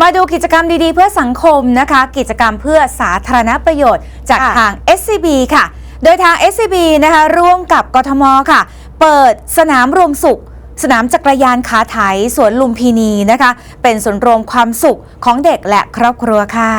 มาดูกิจกรรมดีๆ เพื่อสังคมนะคะ กิจกรรมเพื่อสาธารณประโยชน์จากค่ะทาง SCB ค่ะ โดยทาง SCB นะคะร่วมกับกทมค่ะ เปิดสนามรวมสุข สนามจักรยานขาไถสวนลุมพินีนะคะ เป็นศูนย์รวมความสุขของเด็กและครอบครัวค่ะ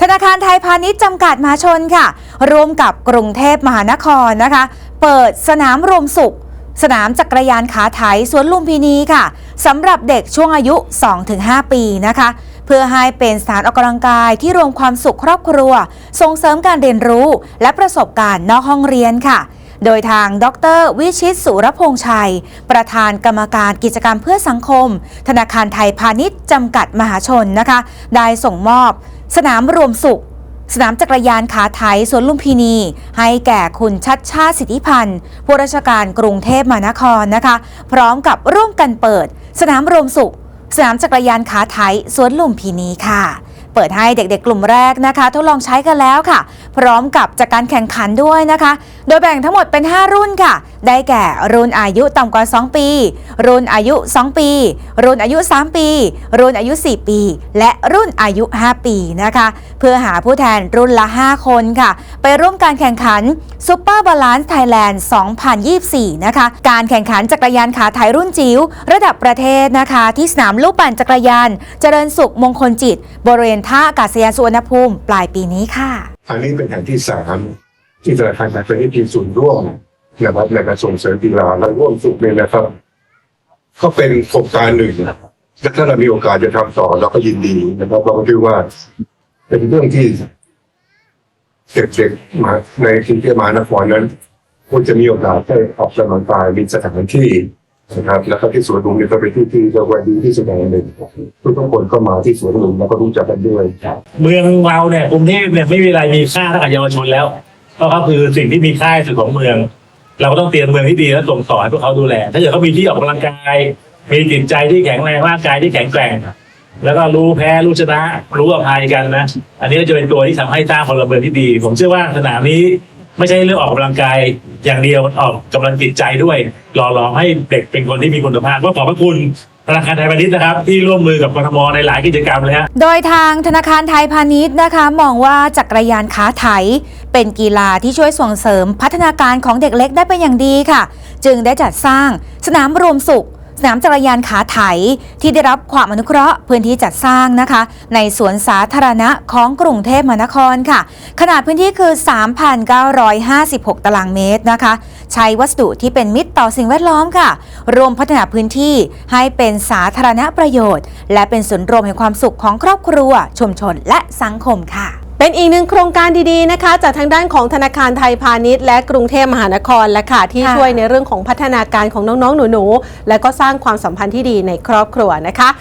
ธนาคารไทยพาณิชย์จำกัดมหาชนค่ะ ร่วมกับกรุงเทพมหานครนะคะ เปิดสนามรวมสุข สนามจักรยานขาไถสวนลุมพินีค่ะสำหรับเด็กช่วงอายุ 2-5 ปีนะคะ เพื่อให้เป็นสถานออกกำลังกายที่รวมความสุขครอบครัว ส่งเสริมการเรียนรู้ และประสบการณ์นอกห้องเรียนค่ะ โดยทางดร วิชิตสุรพงษ์ชัย ประธานกรรมการกิจกรรมเพื่อสังคม ธนาคารไทยพาณิชย์จำกัดมหาชนนะคะ ได้ส่งมอบ สนามรวมสุข สนามจักรยานขาไถสวนลุมพินี ให้แก่คุณชัดชาติสิทธิพันธ์ผู้ราชการกรุงเทพมหานครนะคะ พร้อมกับร่วมกันเปิด สนามรวมสุข สนามจักรยานขาไถสวนลุมพินีค่ะ เปิดให้เด็กๆกลุ่มแรกนะคะ ทดลองใช้กันแล้วค่ะ พร้อมกับจากการแข่งขันด้วยนะคะ โดยแบ่งทั้งหมดเป็น 5 รุ่นค่ะ ได้แก่รุ่นอายุต่ำกว่า 2 ปี รุ่นอายุ 2 ปี รุ่นอายุ 3 ปี รุ่นอายุ 4 ปี และรุ่นอายุ 5 ปีนะคะ เพื่อหาผู้แทนรุ่นละ 5 คนค่ะ ไปร่วมการแข่งขันซูเปอร์บาลานซ์ไทยแลนด์ 2024 นะคะ การแข่งขันจักรยานขาไถรุ่นจิ๋วระดับประเทศนะคะ ที่สนามลูกปั่นจักรยาน เจริญสุขมงคลจิตบริเวณท่าอากาศยานสุวรรณภูมิปลายปีนี้ค่ะอันนี้เป็นแห่งที่สามที่ธนาคารไทยพาณิชย์มีส่วนร่วมนะครับในการส่งเสริมกีฬาและร่วมสุขเนี่ยนะครับ ก็เป็นโครงการหนึ่งและถ้าเรามีโอกาสจะทำต่อเราก็ยินดีนะครับเราก็คิดว่า เป็นเรื่องที่เด็กๆมาในกรุงเทพมหานครนั้นควรจะมีโอกาสได้ออกกำลังกายมีสถานที่ นะครับแล้วก็ที่สวนลุมเนี่ยก็เป็นที่ที่เรียกว่าดีที่สุดแห่งหนึ่งทุกๆคนก็มาที่สวนลุมแล้วก็รู้จักกันด้วยเมืองเราเนี่ยกรุงเทพเนี่ยไม่มีอะไรมีค่าเท่ากับเยาวชนแล้วเพราะเขาคือสิ่งที่มีค่าสุดของเมือง เราก็ต้องเตรียมเมืองที่ดีและส่งต่อให้พวกเขาดูแล ถ้าเกิดเขามีที่ออกกำลังกายมีจิตใจที่แข็งแรงร่างกายที่แข็งแกร่งแล้วก็รู้แพ้รู้ชนะรู้อภัยกันนะ อันนี้ก็จะเป็นตัวที่ทำให้สร้างพลเมืองที่ดี ผมเชื่อว่าสนามนี้ ไม่ใช่เรื่องออกกำลังกายอย่างเดียวมันออกกำลังจิตใจด้วย หล่อหลอมให้เด็กเป็นคนที่มีคุณภาพก็ขอบพระคุณธนาคารไทยพาณิชย์นะครับที่ร่วมมือกับกทมในหลายกิจกรรมเลยฮะโดยทางธนาคารไทยพาณิชย์นะคะ มองว่าจักรยานขาไถ เป็นกีฬาที่ช่วยส่งเสริมพัฒนาการของเด็กเล็กได้เป็นอย่างดีค่ะ จึงได้จัดสร้างสนามรวมสุข นามจักรยานขาไถที่ได้รับความอนุเคราะห์พื้นที่จัดสร้างนะคะ ในสวนสาธารณะของกรุงเทพมหานครค่ะ ขนาดพื้นที่คือ 3,956 ตารางเมตรนะคะ ใช้วัสดุที่เป็นมิตรต่อสิ่งแวดล้อมค่ะ รวมพัฒนาพื้นที่ให้เป็นสาธารณประโยชน์ และเป็นศูนย์รวมแห่งความสุขของครอบครัว ชุมชนและสังคมค่ะ เป็นอีกหนึ่งโครงการดีๆนะคะ จากทางด้านของธนาคารไทยพาณิชย์ และกรุงเทพมหานครและค่ะที่ค่ะช่วยในเรื่องของพัฒนาการของน้องๆหนูๆและก็สร้างความสัมพันธ์ที่ดีในครอบครัวนะคะ